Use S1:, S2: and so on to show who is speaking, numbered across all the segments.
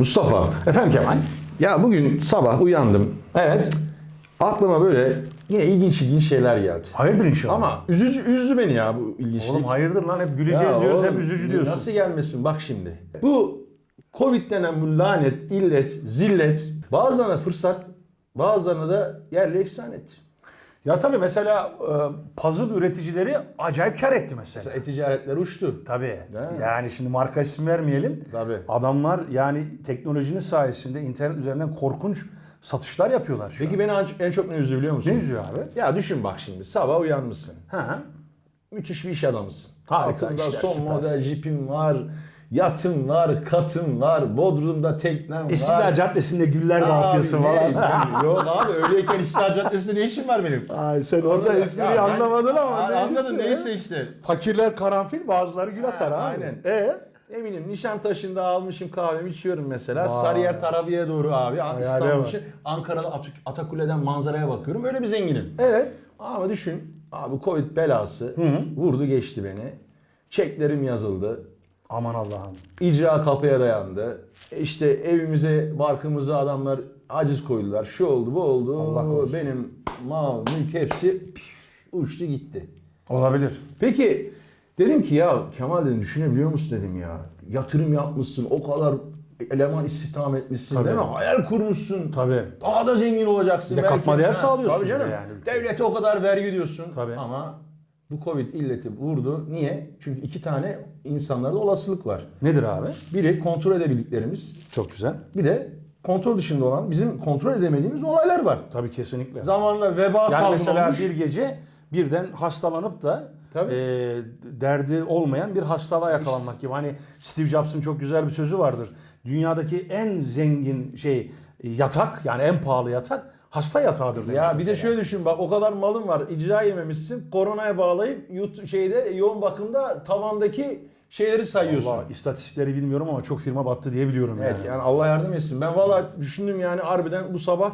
S1: Mustafa,
S2: Efendim Kemal?
S1: ya bugün sabah uyandım.
S2: Evet.
S1: Aklıma böyle yine ilginç ilginç şeyler geldi.
S2: Hayırdır inşallah.
S1: Ama üzücü üzdü beni ya bu ilginçlik.
S2: Oğlum hayırdır lan hep
S1: Ya
S2: güleceğiz diyoruz
S1: oğlum,
S2: hep üzücü diyorsun.
S1: Nasıl gelmesin bak şimdi. Bu Covid denen bu lanet, illet, zillet bazılarına fırsat, bazılarına da yerli eksanet.
S2: Ya tabii mesela e, puzzle üreticileri acayip kar etti mesela.
S1: Mesela e-ticaretler uçtu.
S2: Tabii.
S1: Değil mi?
S2: Yani şimdi marka isim vermeyelim.
S1: Tabii.
S2: Adamlar yani teknolojinin sayesinde internet üzerinden korkunç satışlar yapıyorlar şu
S1: Peki
S2: an.
S1: beni en- en çok ne üzdü biliyor musun?
S2: Ne üzüyor abi?
S1: Ya düşün bak şimdi sabah uyanmışsın.
S2: Ha.
S1: Müthiş bir iş adamısın.
S2: Harika,
S1: Altında
S2: işler,
S1: son
S2: süper.
S1: model jipin var, yatın var, katın var, Bodrum'da teknen var.
S2: İstiklal Caddesi'nde güller dağıtıyorsun
S1: ne?
S2: falan.
S1: Ben- Yok abi öyleyken İstiklal Caddesi'nde ne işim var benim?
S2: Ay sen orada
S1: Ya
S2: espriyi
S1: ben-
S2: anlamadın ama.
S1: Aa,
S2: neyse.
S1: Anladın neyse işte.
S2: Fakirler karanfil bazıları gül atar
S1: Ha,
S2: abi.
S1: aynen.
S2: E?
S1: Eminim Nişantaşı'nda almışım kahvemi içiyorum mesela.
S2: Vay.
S1: Sarıyer Tarabya'ya doğru abi. İstanbul için Ankara'da At- Atakule'den manzaraya bakıyorum. Öyle bir zenginim.
S2: Evet.
S1: Ama düşün abi Covid belası
S2: hı.
S1: vurdu geçti beni. Çeklerim yazıldı.
S2: Aman Allah'ım.
S1: İcra kapıya dayandı. İşte evimize, barkımıza adamlar aciz koydular. Şu oldu, bu oldu.
S2: Allah korusun.
S1: Benim mal, mülk hepsi uçtu gitti.
S2: Olabilir.
S1: Peki dedim ki ya Kemal dedim düşünebiliyor musun dedim ya. Yatırım yapmışsın, o kadar eleman istihdam etmişsin
S2: Tabii.
S1: değil mi? Hayal kurmuşsun.
S2: Tabii.
S1: Daha da zengin olacaksın.
S2: Bir de katma değer
S1: Ha,
S2: sağlıyorsun
S1: Tabii canım.
S2: yani.
S1: Devlete o kadar vergi ödüyorsun.
S2: Tabii.
S1: Ama bu Covid illeti vurdu. Niye? Çünkü iki tane insanlarda olasılık var.
S2: Nedir abi?
S1: Biri kontrol edebildiklerimiz,
S2: Çok güzel.
S1: bir de kontrol dışında olan bizim kontrol edemediğimiz olaylar var.
S2: Tabii kesinlikle.
S1: Zamanla veba
S2: Yani
S1: salgını
S2: mesela
S1: olmuş.
S2: bir gece birden hastalanıp da
S1: Tabii.
S2: e, derdi olmayan bir hastalığa yakalanmak gibi. Hani Steve Jobs'ın çok güzel bir sözü vardır. Dünyadaki en zengin şey yatak yani en pahalı yatak hasta yatağıdır demiş
S1: Ya bir de
S2: mesela.
S1: şöyle düşün bak o kadar malın var icra yememişsin koronaya bağlayıp yut şeyde yoğun bakımda tavandaki şeyleri sayıyorsun.
S2: Allah, istatistikleri bilmiyorum ama çok firma battı diye biliyorum
S1: Evet
S2: yani.
S1: yani Allah yardım etsin. Ben valla düşündüm yani harbiden bu sabah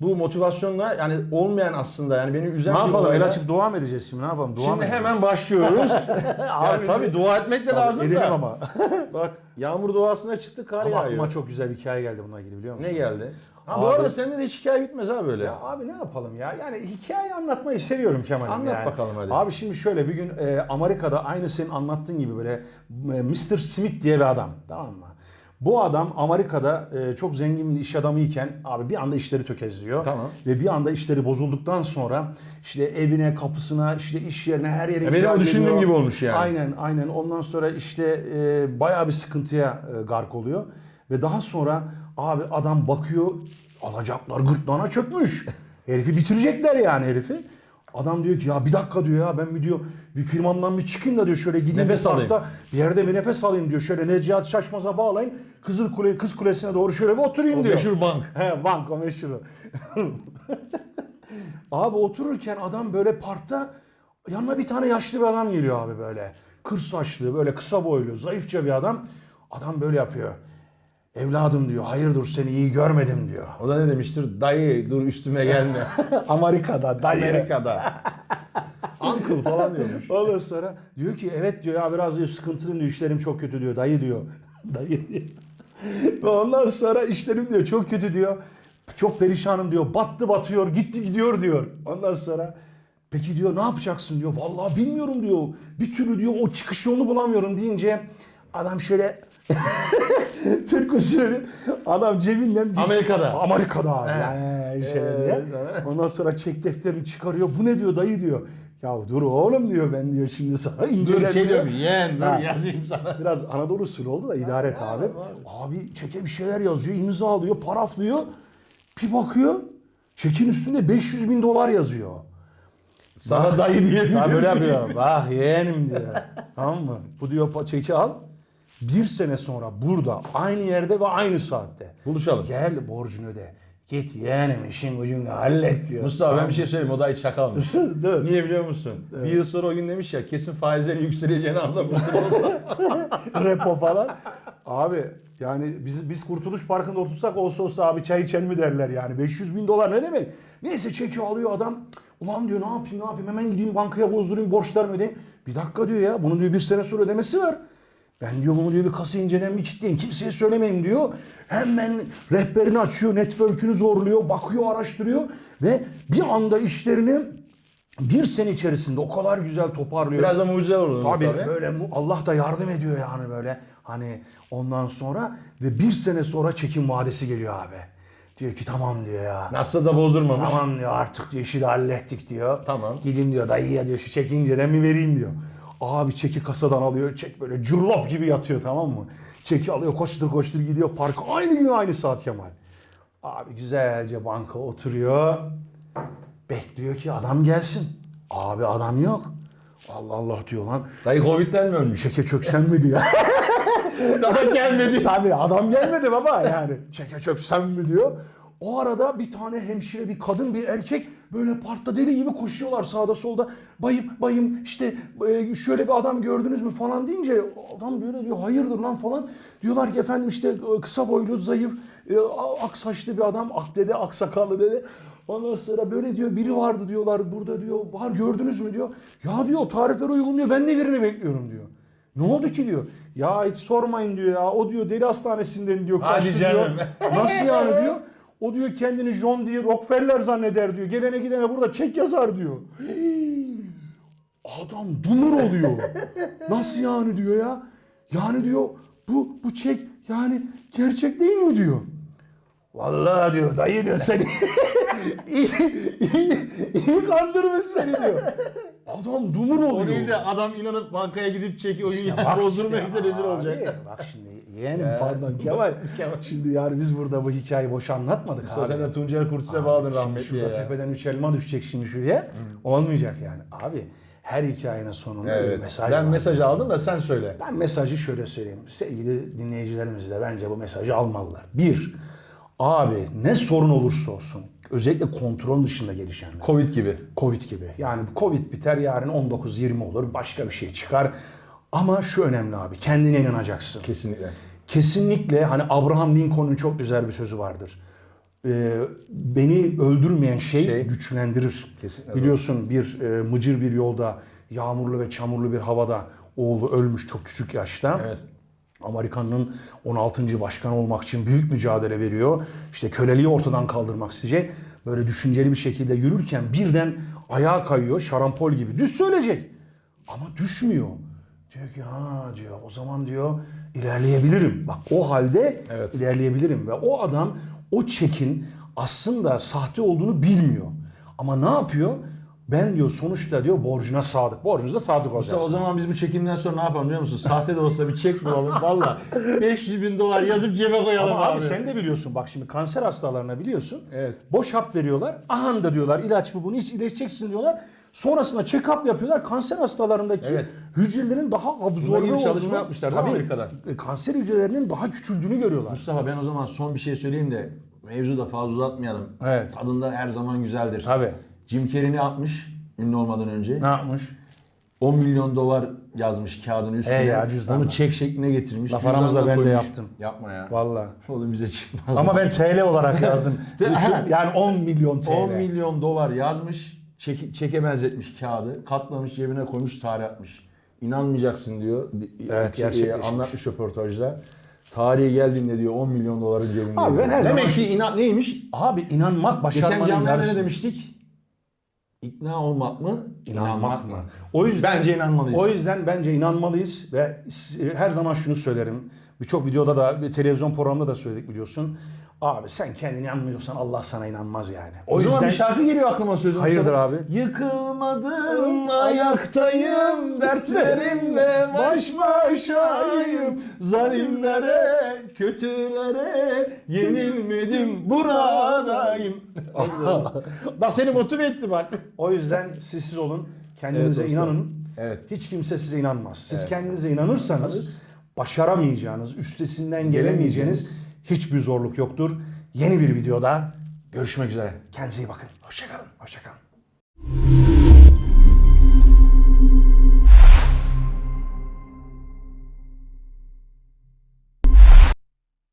S1: bu motivasyonla yani olmayan aslında yani beni üzen
S2: Ne
S1: bir
S2: yapalım? El
S1: olayla-
S2: açıp dua mı edeceğiz şimdi? Ne yapalım? Dua mı
S1: Şimdi
S2: edelim?
S1: hemen başlıyoruz. ya
S2: Abi,
S1: tabii dua etmek de lazım
S2: edelim
S1: da.
S2: ama.
S1: Bak yağmur duasına çıktı kar
S2: ama
S1: yağıyor.
S2: aklıma çok güzel bir hikaye geldi bununla ilgili biliyor musun?
S1: Ne geldi? Ha, bu
S2: Abi-
S1: arada senin de hiç hikaye bitmez ha böyle.
S2: Ya abi ne yapalım ya? Yani hikaye anlatmayı seviyorum Kemal'im
S1: Anlat
S2: yani.
S1: bakalım hadi.
S2: Abi şimdi şöyle bir gün e, Amerika'da aynı senin anlattığın gibi böyle e, Mr. Smith diye bir adam tamam mı? Bu adam Amerika'da e, çok zengin bir iş adamıyken abi bir anda işleri tökezliyor.
S1: Tamam.
S2: Ve bir anda işleri bozulduktan sonra işte evine, kapısına, işte iş yerine her yere
S1: benim o düşündüğüm
S2: geliyor.
S1: gibi olmuş yani.
S2: Aynen aynen. Ondan sonra işte e, bayağı bir sıkıntıya e, gark oluyor. Ve daha sonra abi adam bakıyor alacaklar gırtlağına çökmüş. Herifi bitirecekler yani herifi. Adam diyor ki ya bir dakika diyor ya ben bir diyor bir firmamdan bir çıkayım da diyor şöyle gideyim
S1: Nefes
S2: bir
S1: alayım.
S2: bir yerde bir nefes alayım diyor. Şöyle Necati Şaşmaz'a bağlayayım. Kızıl Kule, Kız Kulesi'ne doğru şöyle bir oturayım
S1: O
S2: diyor.
S1: meşhur bank.
S2: He banko meşhuru. abi otururken adam böyle parkta yanına bir tane yaşlı bir adam geliyor abi böyle. Kır saçlı böyle kısa boylu zayıfça bir adam. Adam böyle yapıyor. Evladım diyor hayırdır seni iyi görmedim diyor.
S1: O da ne demiştir? Dayı dur üstüme gelme.
S2: Amerika'da dayı.
S1: Amerika'da. Uncle falan diyormuş.
S2: Ondan sonra diyor ki evet diyor ya biraz diyor sıkıntılıyım diyor işlerim çok kötü diyor dayı diyor. dayı diyor. Ve ondan sonra işlerim diyor çok kötü diyor. Çok perişanım diyor. Battı batıyor gitti gidiyor diyor. Ondan sonra peki diyor ne yapacaksın diyor. Vallahi bilmiyorum diyor. Bir türlü diyor o çıkış yolunu bulamıyorum deyince adam şöyle Türk usulü adam cebinden bir
S1: Amerika'da.
S2: Amerika'da yani
S1: Evet,
S2: diye. Ondan sonra çek defterini çıkarıyor. Bu ne diyor dayı diyor. Ya dur oğlum diyor ben diyor şimdi sana
S1: Dur
S2: indireceğim
S1: şey
S2: diyor.
S1: yeğen
S2: Ha.
S1: dur yazayım sana.
S2: Biraz Anadolu usulü oldu da idare et abi. Abi çeke bir şeyler yazıyor, imza alıyor, paraflıyor. Bir bakıyor, çekin üstünde 500 bin dolar yazıyor.
S1: Sana dayı diye
S2: Ya böyle yapıyor. Bak yeğenim diyor. tamam mı? Bu diyor "pa- çeki al. Bir sene sonra burada aynı yerde ve aynı saatte.
S1: Buluşalım.
S2: Gel borcunu öde. Git yeğenim işin gücünü hallet diyor.
S1: Mustafa ben bir şey söyleyeyim o dayı çakalmış.
S2: Dur.
S1: Niye biliyor musun? Bir yıl sonra o gün demiş ya kesin faizlerin yükseleceğini anlamışsın.
S2: repo falan. Abi yani biz biz Kurtuluş Parkı'nda otursak olsa olsa abi çay içen mi derler yani. 500 bin dolar ne demek? Neyse çekiyor alıyor adam. Ulan diyor ne yapayım ne yapayım hemen gideyim bankaya bozdurayım borçlarımı ödeyeyim. Bir dakika diyor ya bunun diyor bir sene sonra ödemesi var. Ben diyor bunu diyor bir kasa inceden bir kitleyeyim. Kimseye söylemeyeyim diyor. Hemen rehberini açıyor, network'ünü zorluyor, bakıyor, araştırıyor ve bir anda işlerini bir sene içerisinde o kadar güzel toparlıyor.
S1: Biraz da mucize olur.
S2: Tabii böyle mu- Allah da yardım ediyor yani böyle. Hani ondan sonra ve bir sene sonra çekim vadesi geliyor abi. Diyor ki tamam diyor ya.
S1: Nasıl da bozdurmamış.
S2: Tamam diyor artık diyor işi de hallettik diyor.
S1: Tamam.
S2: Gidin diyor dayıya diyor şu çeki inceden mi vereyim diyor. Abi çeki kasadan alıyor. Çek böyle curlop gibi yatıyor tamam mı? Çeki alıyor koştur koştur gidiyor parka. Aynı gün aynı saat Kemal. Abi güzelce banka oturuyor. Bekliyor ki adam gelsin. Abi adam yok. Allah Allah diyor lan.
S1: Dayı Covid'den mi ölmüş?
S2: Çeke çöksen mi diyor.
S1: Daha gelmedi.
S2: Tabii adam gelmedi baba yani. Çeke çöksem mi diyor. O arada bir tane hemşire, bir kadın, bir erkek böyle parkta deli gibi koşuyorlar sağda solda. Bayım, bayım işte e, şöyle bir adam gördünüz mü falan deyince adam böyle diyor hayırdır lan falan. Diyorlar ki efendim işte e, kısa boylu, zayıf, e, ak saçlı bir adam, ak dede, ak sakallı dede. Ondan sonra böyle diyor biri vardı diyorlar burada diyor. Var gördünüz mü diyor. Ya diyor tarifler uygun diyor ben de birini bekliyorum diyor. Ne oldu ki diyor. Ya hiç sormayın diyor ya. O diyor deli hastanesinden diyor.
S1: Hadi
S2: kaçtı
S1: canım.
S2: diyor. Nasıl yani diyor. O diyor kendini John diye Rockefeller zanneder diyor. Gelene gidene burada çek yazar diyor. Hii. Adam dumur oluyor. Nasıl yani diyor ya. Yani diyor bu bu çek yani gerçek değil mi diyor. Vallahi diyor dayı diyor seni iyi, iyi, iyi kandırmış seni diyor. Adam dumur oluyor.
S1: O değil de adam inanıp bankaya gidip çeki oyun
S2: Ya
S1: yani
S2: bak
S1: bozdurmak
S2: işte,
S1: rezil olacak.
S2: Bak şimdi yeğenim pardon Kemal. Şimdi yani biz burada bu hikayeyi boş anlatmadık abi.
S1: de Tuncel Kurtiz'e
S2: Abi,
S1: bağladın
S2: şimdi Şurada
S1: ya.
S2: tepeden üç elma düşecek şimdi şuraya. Olmayacak yani. Abi her hikayenin sonunda bir
S1: Evet.
S2: mesaj
S1: ben
S2: var.
S1: mesajı aldım da sen söyle.
S2: Ben mesajı şöyle söyleyeyim. Sevgili dinleyicilerimiz de bence bu mesajı almalılar. Bir, abi ne sorun olursa olsun özellikle kontrol dışında gelişenler.
S1: Covid gibi.
S2: Covid gibi. Yani bu Covid biter yarın 19-20 olur başka bir şey çıkar. Ama şu önemli abi kendine inanacaksın.
S1: Kesinlikle.
S2: Kesinlikle hani Abraham Lincoln'un çok güzel bir sözü vardır. Ee, beni öldürmeyen şey,
S1: Şey.
S2: güçlendirir.
S1: Kesinlikle
S2: Biliyorsun bir e, mıcır bir yolda yağmurlu ve çamurlu bir havada oğlu ölmüş çok küçük yaşta.
S1: Evet.
S2: Amerika'nın 16. başkan olmak için büyük mücadele veriyor. İşte köleliği ortadan kaldırmak isteyecek. Böyle düşünceli bir şekilde yürürken birden ayağa kayıyor şarampol gibi. Düz söyleyecek. Ama düşmüyor. Diyor ki ha diyor o zaman diyor ilerleyebilirim. Bak o halde
S1: Evet.
S2: ilerleyebilirim. Ve o adam o çekin aslında sahte olduğunu bilmiyor. Ama ne yapıyor? Ben diyor sonuçta diyor borcuna sadık. Borcunuza sadık olacaksınız.
S1: o zaman biz bu çekimden sonra ne yapalım biliyor musun? Sahte de olsa bir çek bulalım valla. 500 bin dolar yazıp cebe koyalım
S2: Ama
S1: abi.
S2: abi sen de biliyorsun bak şimdi kanser hastalarına biliyorsun.
S1: Evet.
S2: Boş hap veriyorlar. Aha da diyorlar ilaç bu bunu iç iyileşeceksin diyorlar. Sonrasında check-up yapıyorlar. Kanser hastalarındaki
S1: Evet.
S2: hücrelerin daha absorbe
S1: Bununla ilgili çalışma
S2: olduğunu-
S1: yapmışlar değil mi
S2: Tabii,
S1: Amerika'da?
S2: e, Kanser hücrelerinin daha küçüldüğünü görüyorlar.
S1: Mustafa ben o zaman son bir şey söyleyeyim de mevzu da fazla uzatmayalım.
S2: Evet.
S1: Tadında her zaman güzeldir.
S2: Tabii.
S1: Jim Carrey ne yapmış ünlü olmadan önce?
S2: Ne yapmış?
S1: 10 milyon dolar yazmış kağıdın üstüne.
S2: He ya, cüzdanla.
S1: Onu çek şekline getirmiş.
S2: Laf aramızda
S1: cüzdanına
S2: ben de
S1: koymuş.
S2: yaptım.
S1: Yapma ya.
S2: Vallahi.
S1: Oğlum bize çıkmaz.
S2: Ama ben TL olarak yazdım. Bütün- yani 10 milyon TL.
S1: 10 milyon dolar yazmış. Çeke, çeke benzetmiş kağıdı. Katlamış cebine koymuş tarih atmış. İnanmayacaksın diyor.
S2: Evet,
S1: Ki-
S2: gerçekleşmiş.
S1: Anlatmış röportajda. Tarihi geldiğinde diyor 10 milyon doların cebinde.
S2: Abi ben her
S1: Demek
S2: zaman-
S1: ki inan neymiş?
S2: Abi inanmak
S1: Geçen
S2: başarmanın
S1: canlı yayında ne demiştik? İkna olmak mı?
S2: İnanmak mı? O yüzden
S1: Bence inanmalıyız.
S2: O yüzden bence inanmalıyız ve her zaman şunu söylerim. Birçok videoda da bir televizyon programında da söyledik biliyorsun. Abi sen kendine inanmıyorsan Allah sana inanmaz yani.
S1: O, zaman bir şarkı geliyor aklıma sözüm.
S2: Hayırdır
S1: sana.
S2: abi?
S1: Yıkılmadım ayaktayım dertlerimle baş başayım zalimlere kötülere yenilmedim buradayım. bak seni motive etti bak.
S2: O yüzden siz siz olun. Kendinize
S1: Evet,
S2: inanın.
S1: Evet.
S2: Hiç kimse size inanmaz. Siz
S1: Evet.
S2: kendinize
S1: İnanırsanız-
S2: başaramayacağınız, üstesinden gelemeyeceğiniz hiçbir zorluk yoktur. Yeni bir videoda görüşmek üzere. Kendinize iyi bakın. Hoşçakalın. Hoşçakalın.